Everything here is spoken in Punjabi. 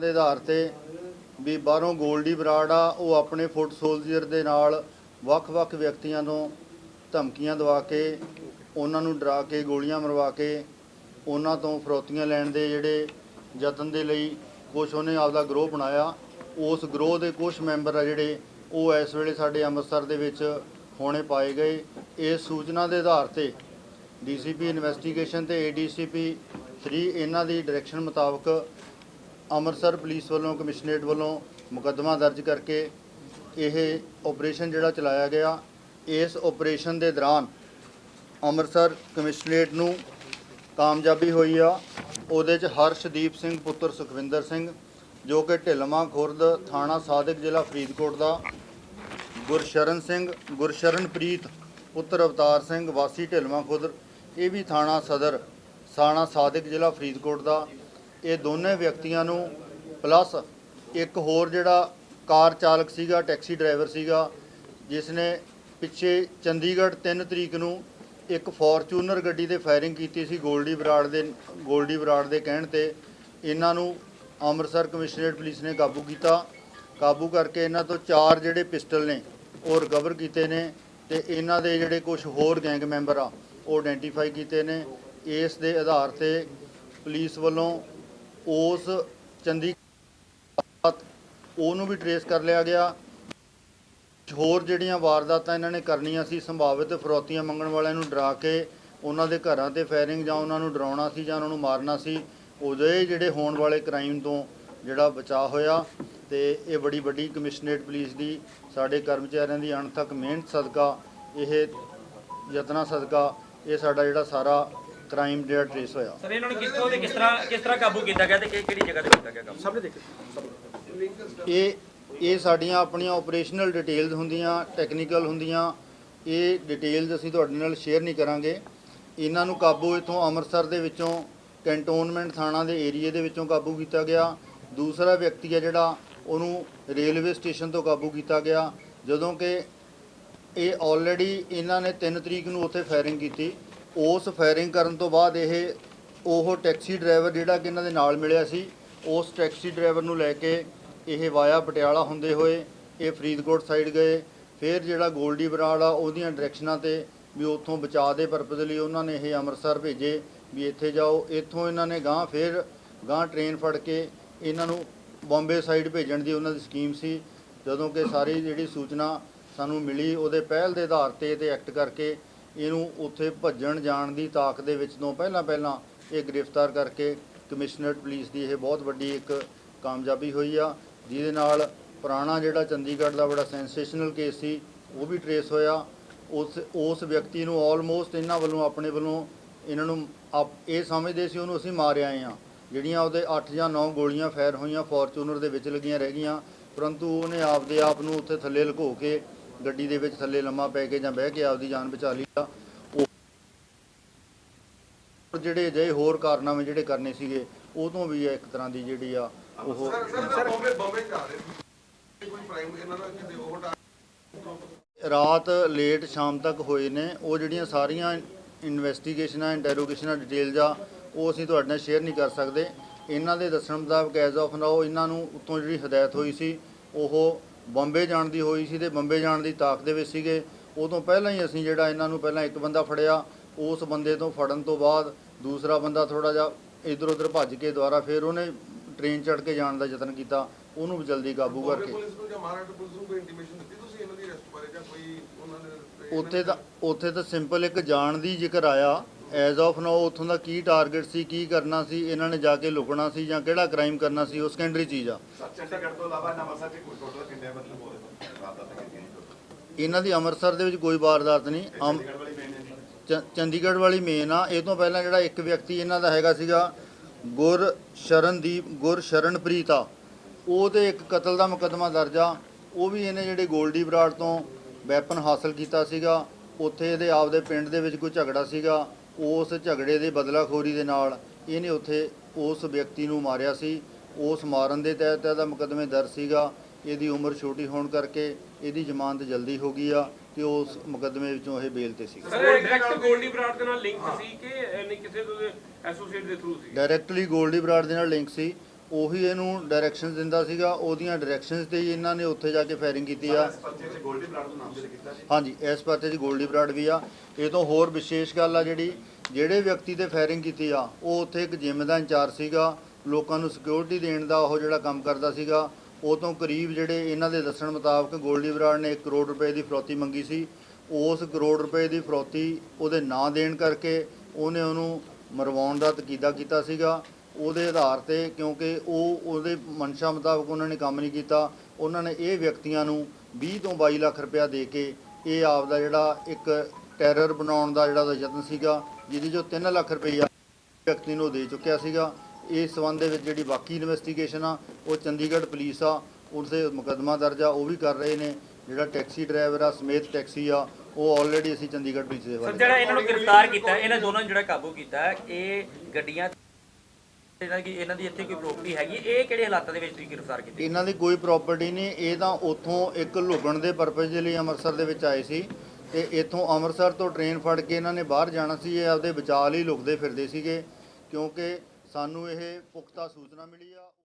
ਦੇ ਆਧਾਰ ਤੇ ਵੀ ਬਾਹਰੋਂ ਗੋਲਡੀ ਬਰਾੜ ਆ, ਉਹ ਆਪਣੇ ਫੁੱਟ ਸੋਲਜਰ ਦੇ ਨਾਲ ਵੱਖ-ਵੱਖ ਵਿਅਕਤੀਆਂ ਤੋਂ ਧਮਕੀਆਂ ਦਵਾ ਕੇ, ਉਹਨਾਂ ਨੂੰ ਡਰਾ ਕੇ, ਗੋਲੀਆਂ ਮਰਵਾ ਕੇ, ਉਹਨਾਂ ਤੋਂ ਫਰੋਤੀਆਂ ਲੈਣ ਦੇ ਜਿਹੜੇ ਯਤਨ ਦੇ ਲਈ ਕੁਛ ਉਹਨੇ ਆਪਦਾ ਗਰੋਹ ਬਣਾਇਆ। ਉਸ ਗਰੋਹ ਦੇ ਕੁਝ ਮੈਂਬਰ ਆ ਜਿਹੜੇ, ਉਹ ਇਸ ਵੇਲੇ ਸਾਡੇ ਅੰਮ੍ਰਿਤਸਰ ਦੇ ਵਿੱਚ ਹੋਣੇ ਪਾਏ ਗਏ। ਇਸ ਸੂਚਨਾ ਦੇ ਆਧਾਰ ਤੇ ਡੀਸੀਪੀ ਇਨਵੈਸਟੀਗੇਸ਼ਨ ਤੇ ਏਡੀਸੀਪੀ ਸ਼੍ਰੀ ਇਹਨਾਂ ਦੀ ਡਾਇਰੈਕਸ਼ਨ ਮੁਤਾਬਕ ਅੰਮ੍ਰਿਤਸਰ ਪੁਲਿਸ ਵੱਲੋਂ, ਕਮਿਸ਼ਨਰੇਟ ਵੱਲੋਂ ਮੁਕੱਦਮਾ ਦਰਜ ਕਰਕੇ ਇਹ ਆਪਰੇਸ਼ਨ ਜਿਹੜਾ ਚਲਾਇਆ ਗਿਆ, ਇਸ ਆਪਰੇਸ਼ਨ ਦੇ ਦੌਰਾਨ ਅੰਮ੍ਰਿਤਸਰ ਕਮਿਸ਼ਨਰੇਟ ਨੂੰ ਕਾਮਯਾਬੀ ਹੋਈ ਆ। ਉਹਦੇ ਚ ਹਰਸ਼ਦੀਪ ਸਿੰਘ, ਪੁੱਤਰ ਸੁਖਵਿੰਦਰ ਸਿੰਘ, ਜੋ ਕਿ ਢਿਲਮਾ ਖੁਰਦ ਥਾਣਾ ਸਾਦਿਕ ਜ਼ਿਲ੍ਹਾ ਫਰੀਦਕੋਟ ਦਾ, ਗੁਰਸ਼ਰਨ ਸਿੰਘ, ਗੁਰਸ਼ਰਨਪ੍ਰੀਤ, ਪੁੱਤਰ ਅਵਤਾਰ ਸਿੰਘ, ਵਾਸੀ ਢਿਲਮਾ ਖੁਰਦ, ਇਹ ਵੀ ਥਾਣਾ ਸਦਰ ਸਾਣਾ ਸਾਦਿਕ ਜ਼ਿਲ੍ਹਾ ਫਰੀਦਕੋਟ ਦਾ। ਇਹ ਦੋਨੇ ਵਿਅਕਤੀਆਂ ਨੂੰ ਪਲੱਸ ਇੱਕ ਹੋਰ ਜਿਹੜਾ ਕਾਰ ਚਾਲਕ ਸੀਗਾ, ਟੈਕਸੀ ਡਰਾਈਵਰ ਸੀਗਾ ਜਿਸ ਨੇ ਪਿੱਛੇ ਚੰਡੀਗੜ੍ਹ 3 ਤਰੀਕ ਨੂੰ ਇੱਕ ਫੋਰਚੂਨਰ ਗੱਡੀ ਤੇ ਫਾਇਰਿੰਗ ਕੀਤੀ ਸੀ ਗੋਲਡੀ ਬਰਾੜ ਦੇ, ਗੋਲਡੀ ਬਰਾੜ ਦੇ ਕਹਿਣ ਤੇ। ਇਹਨਾਂ ਨੂੰ ਅੰਮ੍ਰਿਤਸਰ ਕਮਿਸ਼ਨਰੇਟ ਪੁਲਿਸ ਨੇ ਕਾਬੂ ਕੀਤਾ। ਕਾਬੂ ਕਰਕੇ ਇਹਨਾਂ ਤੋਂ ਚਾਰ ਜਿਹੜੇ ਪਿਸਟਲ ਨੇ, ਉਹ ਰਿਕਵਰ ਕੀਤੇ ਨੇ ਤੇ ਇਹਨਾਂ ਦੇ ਜਿਹੜੇ ਕੁਝ ਹੋਰ ਗੈਂਗ ਮੈਂਬਰ ਆ, ਉਹ ਆਇਡੈਂਟੀਫਾਈ ਕੀਤੇ ਨੇ। ਇਸ ਦੇ ਆਧਾਰ ਤੇ ਪੁਲਿਸ ਵੱਲੋਂ ਉਸ ਚੰਡੀ ਉਹਨੂੰ ਵੀ ਟਰੇਸ ਕਰ ਲਿਆ ਗਿਆ। ਹੋਰ ਜਿਹੜੀਆਂ ਵਾਰਦਾਤਾਂ ਇਹਨਾਂ ਨੇ ਕਰਨੀਆਂ ਸੀ, ਸੰਭਾਵਿਤ ਫਰੋਤੀਆਂ ਮੰਗਣ ਵਾਲਿਆਂ ਨੂੰ ਡਰਾ ਕੇ ਉਹਨਾਂ ਦੇ ਘਰਾਂ ਤੇ ਫਾਇਰਿੰਗ ਜਾਂ ਉਹਨਾਂ ਨੂੰ ਡਰਾਉਣਾ ਸੀ ਜਾਂ ਉਹਨਾਂ ਨੂੰ ਮਾਰਨਾ ਸੀ, ਉਹਦੇ ਜਿਹੜੇ ਹੋਣ ਵਾਲੇ ਕ੍ਰਾਈਮ ਤੋਂ ਜਿਹੜਾ ਬਚਾਅ ਹੋਇਆ ਤੇ ਇਹ ਬੜੀ ਵੱਡੀ ਕਮਿਸ਼ਨਰੇਟ ਪੁਲਿਸ ਦੀ, ਸਾਡੇ ਕਰਮਚਾਰੀਆਂ ਦੀ ਅਣਥੱਕ ਮਿਹਨਤ ਸਦਕਾ, ਇਹ ਯਤਨਾਂ ਸਦਕਾ, ਇਹ ਸਾਡਾ ਜਿਹੜਾ ਸਾਰਾ ਕ੍ਰਾਈਮ ਜਿਹੜਾ ਟਰੇਸ ਹੋਇਆ। ਸਰ ਇਹਨਾਂ ਨੂੰ ਕਿੱਥੋਂ ਤੇ ਕਿਸ ਤਰ੍ਹਾਂ ਕਿਸ ਤਰ੍ਹਾਂ ਕਾਬੂ ਕੀਤਾ ਗਿਆ ਤੇ ਕਿ- ਕਿਹੜੀ ਜਗ੍ਹਾ ਤੇ ਕੀਤਾ ਗਿਆ ਕਾਬੂ? ਇਹ ਇਹ ਸਾਡੀਆਂ ਆਪਣੀਆਂ ਆਪਰੇਸ਼ਨਲ ਡਿਟੇਲਸ ਹੁੰਦੀਆਂ ਟੈਕਨੀਕਲ ਹੁੰਦੀਆਂ। ਇਹ ਡਿਟੇਲਸ ਅਸੀਂ ਤੁਹਾਡੇ ਨਾਲ ਸ਼ੇਅਰ ਨਹੀਂ ਕਰਾਂਗੇ। ਇਹਨਾਂ ਨੂੰ ਕਾਬੂ ਇਥੋਂ ਅੰਮ੍ਰਿਤਸਰ ਦੇ ਵਿੱਚੋਂ ਕੈਂਟੋਨਮੈਂਟ ਥਾਣਾ ਦੇ ਏਰੀਏ ਦੇ ਵਿੱਚੋਂ ਕਾਬੂ ਕੀਤਾ ਗਿਆ। ਦੂਸਰਾ ਵਿਅਕਤੀ ਹੈ ਜਿਹੜਾ ਉਹਨੂੰ ਰੇਲਵੇ ਸਟੇਸ਼ਨ ਤੋਂ ਕਾਬੂ ਕੀਤਾ ਗਿਆ। ਜਦੋਂ ਕਿ ਇਹ ਆਲਰੇਡੀ ਇਹਨਾਂ ਨੇ 3 ਤਰੀਕ ਨੂੰ ਉੱਥੇ ਫਾਇਰਿੰਗ ਕੀਤੀ। ਉਸ ਫਾਇਰਿੰਗ ਕਰਨ ਤੋਂ ਬਾਅਦ ਇਹ ਉਹ ਟੈਕਸੀ ਡਰਾਈਵਰ ਜਿਹੜਾ ਕਿ ਇਹਨਾਂ ਦੇ ਨਾਲ ਮਿਲਿਆ ਸੀ, ਉਸ ਟੈਕਸੀ ਡਰਾਈਵਰ ਨੂੰ ਲੈ ਕੇ ਇਹ ਵਾਇਆ ਪਟਿਆਲਾ ਹੁੰਦੇ ਹੋਏ, ਇਹ ਫਰੀਦਕੋਟ ਸਾਈਡ ਗਏ। ਫਿਰ ਜਿਹੜਾ ਗੋਲਡੀ ਬਰਾੜ ਆ, ਉਹਦੀਆਂ ਡਾਇਰੈਕਸ਼ਨਾਂ ਤੇ ਵੀ ਉੱਥੋਂ ਬਚਾਅ ਦੇ ਪਰਪਸ ਲਈ ਉਹਨਾਂ ਨੇ ਇਹ ਅੰਮ੍ਰਿਤਸਰ ਭੇਜੇ ਵੀ ਇੱਥੇ ਜਾਓ। ਇੱਥੋਂ ਇਹਨਾਂ ਨੇ ਗਾਂ ਫਿਰ ਗਾਂ ਟ੍ਰੇਨ ਫੜ ਕੇ ਇਹਨਾਂ ਨੂੰ ਬੰਬੇ ਸਾਈਡ ਭੇਜਣ ਦੀ ਉਹਨਾਂ ਦੀ ਸਕੀਮ ਸੀ। ਜਦੋਂ ਕਿ ਸਾਰੀ ਜਿਹੜੀ ਸੂਚਨਾ ਸਾਨੂੰ ਮਿਲੀ, ਉਹਦੇ ਪਹਿਲ ਦੇ ਆਧਾਰ ਤੇ ਤੇ ਐਕਟ ਕਰਕੇ ਇਹਨੂੰ ਉੱਥੇ ਭੱਜਣ ਜਾਣ ਦੀ ਤਾਕ ਦੇ ਵਿੱਚ ਤੋਂ ਪਹਿਲਾਂ ਪਹਿਲਾਂ ਇਹ ਗ੍ਰਿਫਤਾਰ ਕਰਕੇ ਕਮਿਸ਼ਨਰਟ ਪੁਲਿਸ ਦੀ ਇਹ ਬਹੁਤ ਵੱਡੀ ਇੱਕ ਕਾਮਯਾਬੀ ਹੋਈ ਆ। ਜਿਹਦੇ ਨਾਲ ਪੁਰਾਣਾ ਜਿਹੜਾ ਚੰਡੀਗੜ੍ਹ ਦਾ ਬੜਾ ਸੈਂਸੇਸ਼ਨਲ ਕੇਸ ਸੀ, ਉਹ ਵੀ ਟਰੇਸ ਹੋਇਆ। ਉਸ ਉਸ ਵਿਅਕਤੀ ਨੂੰ ਆਲਮੋਸਟ ਇਹਨਾਂ ਵੱਲੋਂ, ਆਪਣੇ ਵੱਲੋਂ ਇਹਨਾਂ ਨੂੰ ਆਪ- ਇਹ ਸਮਝਦੇ ਸੀ ਉਹਨੂੰ ਅਸੀਂ ਮਾਰ ਆਏ ਆ ਜਿਹੜੀਆਂ ਉਹਦੇ 8 ਜਾਂ 9 ਗੋਲੀਆਂ ਫਾਇਰ ਹੋਈਆਂ ਫੋਰਚੂਨਰ ਦੇ ਵਿੱਚ ਲੱਗੀਆਂ ਰਹਿ ਗਈਆਂ। ਪਰੰਤੂ ਉਹਨੇ ਆਪਦੇ ਆਪ ਨੂੰ ਉੱਥੇ ਥੱਲੇ ਲੁਕੋ ਕੇ ਗੱਡੀ ਦੇ ਵਿੱਚ ਥੱਲੇ ਲੰਮਾ ਪੈ ਕੇ ਜਾਂ ਬਹਿ ਕੇ ਆਪਦੀ ਜਾਨ ਬਚਾ ਲਈ ਆ ਉਹ ਜਿਹੜੇ ਅਜਿਹੇ ਹੋਰ ਕਾਰਨਾਮੇ ਜਿਹੜੇ ਕਰਨੇ ਸੀਗੇ ਉਹ ਤੋਂ ਵੀ ਇੱਕ ਤਰ੍ਹਾਂ ਦੀ ਜਿਹੜੀ ਆ ਉਹ ਜਾ ਰਾਤ ਲੇਟ ਸ਼ਾਮ ਤੱਕ ਹੋਏ ਨੇ ਉਹ ਜਿਹੜੀਆਂ ਸਾਰੀਆਂ ਇਨਵੈਸਟੀਗੇਸ਼ਨਾਂ ਇੰਟਰੋਗੇਸ਼ਨਾਂ ਡਿਟੇਲਸ ਆ ਉਹ ਅਸੀਂ ਤੁਹਾਡੇ ਨਾਲ ਸ਼ੇਅਰ ਨਹੀਂ ਕਰ ਸਕਦੇ। ਇਹਨਾਂ ਦੇ ਦੱਸਣ ਮੁਤਾਬਕ ਐਜ਼ ਆਫ ਨਾਓ ਇਹਨਾਂ ਨੂੰ ਉੱਤੋਂ ਜਿਹੜੀ ਹਦਾਇਤ ਹੋਈ ਸੀ ਉਹ ਬੰਬੇ ਜਾਣ ਦੀ ਹੋਈ ਸੀ ਤੇ ਬੰਬੇ ਜਾਣ ਦੀ ਤਾਕ ਦੇ ਵਿੱਚ ਸੀਗੇ। ਤੋਂ ਪਹਿਲਾਂ ਹੀ ਅਸੀਂ ਜਿਹੜਾ ਇਹਨਾਂ ਨੂੰ ਪਹਿਲਾਂ ਇੱਕ ਬੰਦਾ ਫੜਿਆ ਉਸ ਬੰਦੇ ਤੋਂ ਫੜਨ ਤੋਂ ਬਾਅਦ ਦੂਸਰਾ ਬੰਦਾ ਥੋੜਾ ਜਿਹਾ ਇਧਰ ਉਧਰ ਭੱਜ ਕੇ ਦੁਬਾਰਾ ਫਿਰ ਉਹਨੇ ਟ੍ਰੇਨ ਚੜ੍ਹ ਕੇ ਜਾਣ ਦਾ ਯਤਨ ਕੀਤਾ। ਉਹਨੂੰ ਵੀ ਜਲਦੀ ਕਾਬੂ ਕਰਕੇ। ਪੁਲਿਸ ਨੂੰ ਜਾਂ ਮਹਾਰਾਸ਼ਟਰ ਪੁਲਿਸ ਨੂੰ ਕੋਈ ਇੰਟੀਮੇਸ਼ਨ ਦਿੱਤੀ ਤੁਸੀਂ ਇਹਨਾਂ ਦੀ ਅਰੈਸਟ ਬਾਰੇ ਜਾਂ ਕੋਈ ਉਹਨਾਂ ਨੇ ਉੱਥੇ ਤਾਂ ਉੱਥੇ ਤਾਂ ਸਿੰਪਲ ਇੱਕ ਜਾਣ ਦੀ ਜ਼ਿਕਰ ਆਇਆ। ਐਜ਼ ਆਫ ਨਾਓ ਉੱਥੋਂ ਦਾ ਕੀ ਟਾਰਗੇਟ ਸੀ ਕੀ ਕਰਨਾ ਸੀ ਇਹਨਾਂ ਨੇ ਜਾ ਕੇ ਲੁਕਣਾ ਸੀ ਜਾਂ ਕਿਹੜਾ ਕ੍ਰਾਈਮ ਕਰਨਾ ਸੀ ਉਹ ਸੈਕੰਡਰੀ ਚੀਜ਼ ਆ। ਇਹਨਾਂ ਦੀ ਅੰਮ੍ਰਿਤਸਰ ਦੇ ਵਿੱਚ ਕੋਈ ਵਾਰਦਾਤ ਨਹੀਂ। ਚੰਡੀਗੜ੍ਹ ਵਾਲੀ ਮੇਨ ਆ। ਇਹ ਤੋਂ ਪਹਿਲਾਂ ਜਿਹੜਾ ਇੱਕ ਵਿਅਕਤੀ ਇਹਨਾਂ ਦਾ ਹੈਗਾ ਸੀਗਾ ਗੁਰ ਸ਼ਰਨਦੀਪ ਗੁਰ ਸ਼ਰਨਪ੍ਰੀਤ ਆ। ਉਹ ਤੇ ਇੱਕ ਕਤਲ ਦਾ ਮੁਕੱਦਮਾ ਦਰਜ ਆ। ਉਹ ਵੀ ਇਹਨੇ ਜਿਹੜੇ ਗੋਲਡੀ ਬਰਾੜ ਤੋਂ ਵੈਪਨ ਹਾਸਲ ਕੀਤਾ ਸੀਗਾ। ਉੱਥੇ ਇਹਦੇ ਆਪਦੇ ਪਿੰਡ ਦੇ ਵਿੱਚ ਕੋਈ ਝਗੜਾ ਸੀਗਾ। ਉਸ ਝਗੜੇ ਦੇ ਬਦਲਾਖੋਰੀ ਦੇ ਨਾਲ ਇਹਨੇ ਉੱਥੇ ਉਸ ਵਿਅਕਤੀ ਨੂੰ ਮਾਰਿਆ ਸੀ। ਉਸ ਮਾਰਨ ਦੇ ਤਹਿਤ ਇਹਦਾ ਮੁਕੱਦਮੇ ਦਰਜ ਸੀਗਾ। ਇਹਦੀ ਉਮਰ ਛੋਟੀ ਹੋਣ ਕਰਕੇ ਇਹਦੀ ਜ਼ਮਾਨਤ ਜਲਦੀ ਹੋ ਗਈ ਆ ਤੇ ਉਸ ਮੁਕੱਦਮੇ ਵਿੱਚੋਂ ਇਹ ਬੇਲ ਤੇ ਸੀ ਡਾਇਰੈਕਟ ਗੋਲਡੀ ਬਰਾੜ ਦੇ ਨਾਲ ਲਿੰਕ ਸੀ ਕਿ ਕਿਸੇ ਦੇ ਐਸੋਸੀਏਟ ਦੇ ਥਰੂ ਸੀ? ਡਾਇਰੈਕਟਲੀ ਗੋਲਡੀ ਬਰਾੜ ਦੇ ਨਾਲ ਲਿੰਕ ਸੀ। ਉਹੀ ਇਹਨੂੰ ਡਾਇਰੈਕਸ਼ਨਸ ਦਿੰਦਾ ਸੀਗਾ ਉਹਦੀਆਂ ਡਾਇਰੈਕਸ਼ਨਸ ਤੇ ਹੀ ਇਹਨਾਂ ਨੇ ਉੱਥੇ ਜਾ ਕੇ ਫਾਇਰਿੰਗ ਕੀਤੀ ਆ। ਹਾਂਜੀ ਇਸ ਪਰਚੇ 'ਚ ਗੋਲਡੀ ਬਰਾੜ ਵੀ ਆ। ਇਹ ਤੋਂ ਹੋਰ ਵਿਸ਼ੇਸ਼ ਗੱਲ ਆ ਜਿਹੜੀ ਜਿਹੜੇ ਵਿਅਕਤੀ ਤੇ ਫਾਇਰਿੰਗ ਕੀਤੀ ਆ ਉਹ ਉੱਥੇ ਇੱਕ ਜਿਮ ਦਾ ਇੰਚਾਰਜ ਸੀਗਾ। ਲੋਕਾਂ ਨੂੰ ਸਿਕਿਉਰਿਟੀ ਦੇਣ ਦਾ ਉਹ ਜਿਹੜਾ ਕੰਮ ਕਰਦਾ ਸੀਗਾ ਉਹ ਤੋਂ ਕਰੀਬ ਜਿਹੜੇ ਇਹਨਾਂ ਦੇ ਦੱਸਣ ਮੁਤਾਬਕ ਗੋਲਡੀ ਬਰਾੜ ਨੇ 1 ਕਰੋੜ ਰੁਪਏ ਦੀ ਫਰੌਤੀ ਮੰਗੀ ਸੀ। ਉਸ ਕਰੋੜ ਰੁਪਏ ਦੀ ਫਰੌਤੀ ਉਹਦੇ ਨਾਂ ਦੇਣ ਕਰਕੇ ਉਹਨੇ ਉਹਨੂੰ ਮਰਵਾਉਣ ਦਾ ਤਕੀਦਾ ਕੀਤਾ ਸੀਗਾ। ਉਹਦੇ ਆਧਾਰ ਤੇ ਕਿਉਂਕਿ ਉਹ ਉਹਦੇ ਮਨਸ਼ਾ ਮੁਤਾਬਕ ਉਹਨਾਂ ਨੇ ਕੰਮ ਨਹੀਂ ਕੀਤਾ। ਉਹਨਾਂ ਨੇ ਇਹ ਵਿਅਕਤੀਆਂ ਨੂੰ 20 ਤੋਂ 22 ਲੱਖ ਰੁਪਇਆ ਦੇ ਕੇ ਇਹ ਆਪ ਦਾ ਜਿਹੜਾ ਇੱਕ ਟੈਰਰ ਬਣਾਉਣ ਦਾ ਜਿਹੜਾ ਯਤਨ ਸੀਗਾ ਜਿਹਦੀ ਜੋ 3 ਲੱਖ ਰੁਪਈਆ ਵਿਅਕਤੀ ਨੂੰ ਦੇ ਚੁੱਕਿਆ ਸੀਗਾ। ਇਸ ਸੰਬੰਧ ਦੇ ਵਿੱਚ ਜਿਹੜੀ ਬਾਕੀ ਇਨਵੈਸਟੀਗੇਸ਼ਨ ਆ ਉਹ ਚੰਡੀਗੜ੍ਹ ਪੁਲਿਸ ਆ ਉਸੇ ਮੁਕੱਦਮਾ ਦਰਜ ਆ ਉਹ ਵੀ ਕਰ ਰਹੇ ਨੇ। ਜਿਹੜਾ ਟੈਕਸੀ ਡਰਾਈਵਰ ਆ ਸਮੇਤ ਟੈਕਸੀ ਆ ਉਹ ਆਲਰੇਡੀ ਅਸੀਂ ਚੰਡੀਗੜ੍ਹ ਪੁਲਿਸ ਦੇ ਹਵਾਲੇ ਜਿਹੜਾ ਇਹਨਾਂ ਨੂੰ ਗ੍ਰਿਫਤਾਰ ਕੀਤਾ ਇਹਨਾਂ ਦੋਨਾਂ ਨੂੰ ਜਿਹੜਾ ਕਾਬੂ ਕੀਤਾ ਇਹ ਗੱਡੀਆਂ ਇਹਨਾਂ ਦੀ ਇਹਨਾਂ ਦੀ ਇੱਥੇ ਕੋਈ ਪ੍ਰੋਪਰਟੀ ਹੈਗੀ ਹੈ, ਇਹ ਕਿਹੜੇ ਹਾਲਾਤਾਂ ਦੇ ਵਿੱਚ ਤੁਸੀਂ ਗ੍ਰਿਫਤਾਰ ਕੀਤੇ? ਇਹਨਾਂ ਦੀ ਕੋਈ ਪ੍ਰਾਪਰਟੀ ਨਹੀਂ ਇਹ ਤਾਂ ਉੱਥੋਂ ਇੱਕ ਲੁਕਣ ਦੇ ਪਰਪਸ ਦੇ ਲਈ ਅੰਮ੍ਰਿਤਸਰ ਦੇ ਵਿੱਚ ਆਏ ਸੀ ਤੇ ਇੱਥੋਂ ਅੰਮ੍ਰਿਤਸਰ ਤੋਂ ਟ੍ਰੇਨ ਫੜ ਕੇ ਇਹਨਾਂ ਨੇ ਬਾਹਰ ਜਾਣਾ ਸੀ ਇਹ ਆਪਦੇ ਵਿਚਾਲ ਹੀ ਲੁਕਦੇ ਫਿਰਦੇ ਸੀਗੇ ਕਿਉਂਕਿ ਸਾਨੂੰ ਇਹ ਪੁਖਤਾ ਸੂਚਨਾ ਮਿਲੀ ਆ